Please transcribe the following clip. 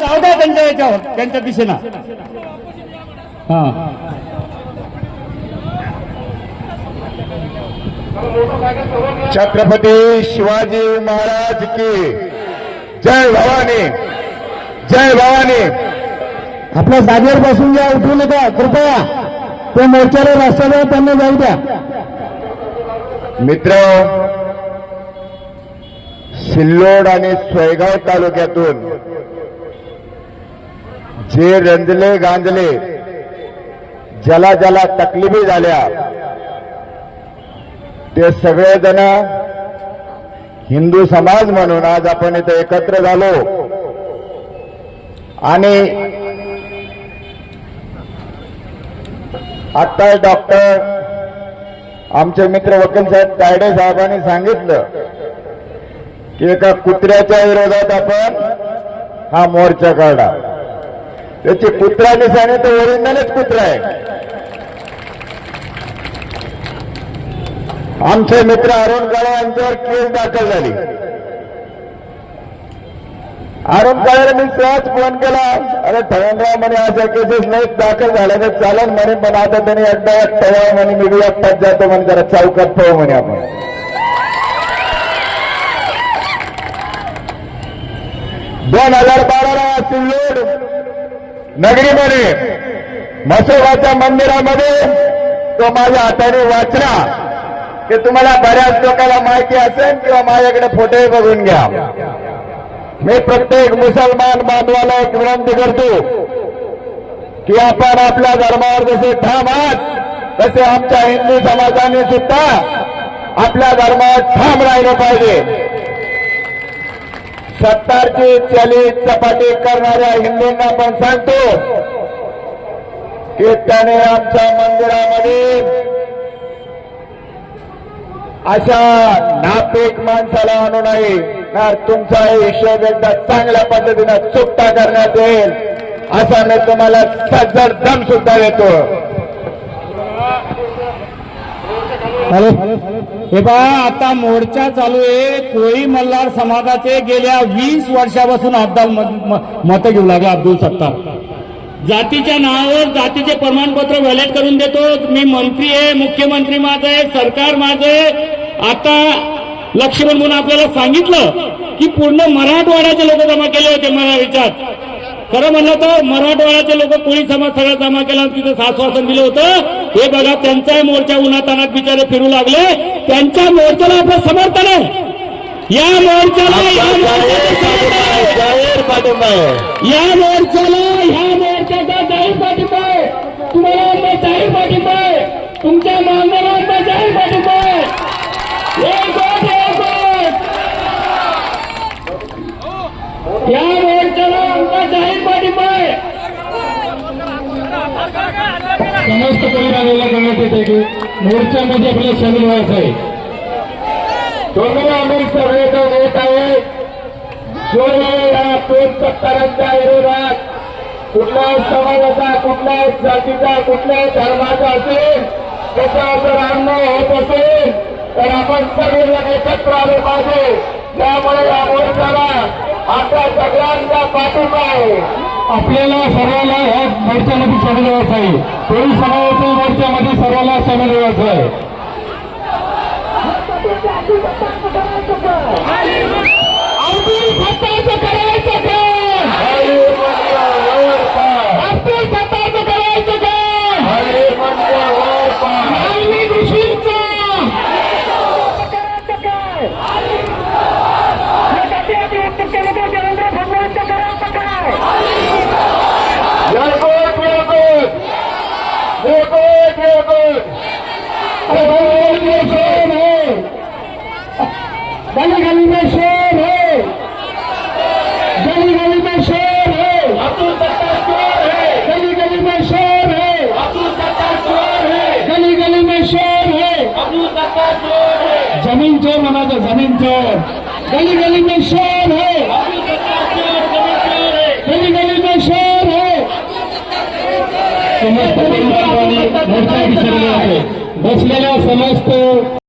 जाऊ द्या त्यांच्या याच्यावर त्यांच्या दिशेनं. हा. छत्रपती शिवाजी महाराज की जय भवानी जय भवानी. आपल्या जागेवर बसून घ्या उठू नका कृपया. ते मोर्चाला रस्त्यावर त्यांना जाऊ द्या. मित्र सिल्लोड आणि सोयगाव तालुक्यातून जे रंजले गांजले ज्याला ज्याला तकलिफी झाल्या ते सगळेजण हिंदू समाज म्हणून आज आपण इथे एकत्र झालो. आणि आता डॉक्टर आमचे मित्र वकील साहेब तायडे साहेबांनी सांगितलं की एका कुत्र्याच्या विरोधात आपण हा मोर्चा काढा. त्याची कुत्रा निशाणे तर ओरिजिनलच कुत्रा आहे. आमचे मित्र अरुण काळे यांच्यावर केस दाखल झाली. अरुण काळेला मी सहज फोन केला. अरे ठरणराव म्हणे अशा केसेस नाही दाखल झाल्या तर चालेल म्हणे पण आता त्यांनी एकदा ठेवा म्हणे मी बी एकटाच जातो म्हणे जरा चौकात ठेवू म्हणे आपण. दोन हजार बाराला सिल्लोड नगरीमध्ये मसोबाच्या मंदिरामध्ये तो माझ्या हाताने वाचला. की तुम्हाला बऱ्याच लोकांना माहिती असेल किंवा माझ्याकडे फोटोही बघून घ्या. मी प्रत्येक मुसलमान बांधवाला एक विनंती करतो की आपण आपल्या धर्मावर जसे ठाम आहात तसे आमच्या हिंदू समाजाने सुद्धा आपल्या धर्मावर ठाम राहिलं पाहिजे. सत्तारची चली चपाटी करणाऱ्या हिंदूंना पण सांगतो की त्याने आमच्या मंदिरामध्ये. अशा नापीक माणसाला आणू नये ना तुमचा हिशोब एकदा चांगल्या पद्धतीनं चुकता करण्यात येईल. असा मी तुम्हाला सज्जर दम सुद्धा देतो. हॅलो. हे बा आता मोर्चा चालू आहे. कोळी मल्हार समाजाचे गेल्या वीस वर्षापासून अब्दाल मत घेऊ लागला अब्दुल सत्तार. जातीच्या नावावर जातीचे प्रमाणपत्र व्हॅलेट करून देतो. मी मंत्री आहे मुख्यमंत्री माझं आहे सरकार माझं आहे. आता लक्ष्मण म्हणून आपल्याला सांगितलं की पूर्ण मराठवाड्याचे लोक जमा केले होते मला विचार खरं म्हणलं तर मराठवाड्याचे लोक कोळी समाज सगळा जमा केला तिथं आश्वासन दिलं होतं? हे बघा त्यांचाही मोर्चा उन्हातानात बिचारे फिरू लागले. त्यांच्या मोर्चाला आपलं समर्थन आहे. या मोर्चाला या मोर्चाचं समर्थन आहे. जाहीर पाठिंबा आहे. या मोर्चाला ह्या मोर्चाचा जाहीर पाठिंबा आहे. तुम्हाला जाहीर पाठिंबा आहे. तुमच्या मागण्याला जाहीर पाठिंबा आहे. एक वोट, एक वोट. या समस्त परिवाराला करण्यात येते की मोर्चामध्ये आपल्याला सामील व्हायचं आहे. दोन्ही आम्ही सगळेजण येत आहे. जो दोन सत्तारांच्या विरोधात कुठल्याही समाजाचा कुठल्याही जातीचा कुठल्याही धर्माचा असेल त्याचा जर अन्याय होत असेल तर आपण सगळेजण एकत्र आले पाहिजे. त्यामुळे या मोर्चाला आपल्या सगळ्यांचा पाठिंबा आहे. आपल्याला सर्वांना या मोर्चामध्ये सामील व्हायचं आहे. कोणी समाजाच्या मोर्चामध्ये सर्वांना सामील व्हायचं आहे. गली गली में शोर है। गली गली में शोर है। अब्दुल सत्तार है गली गली में शोर है। अब्दुल सत्तार है गली गली में शोर है। अब्दुल सत्तार है ज़मीन चोर म्हणायचं ज़मीन चोर। गली गली में शोर है। गली गली में शेर है। समस्त मोर्चा विसरले आहे समस्त।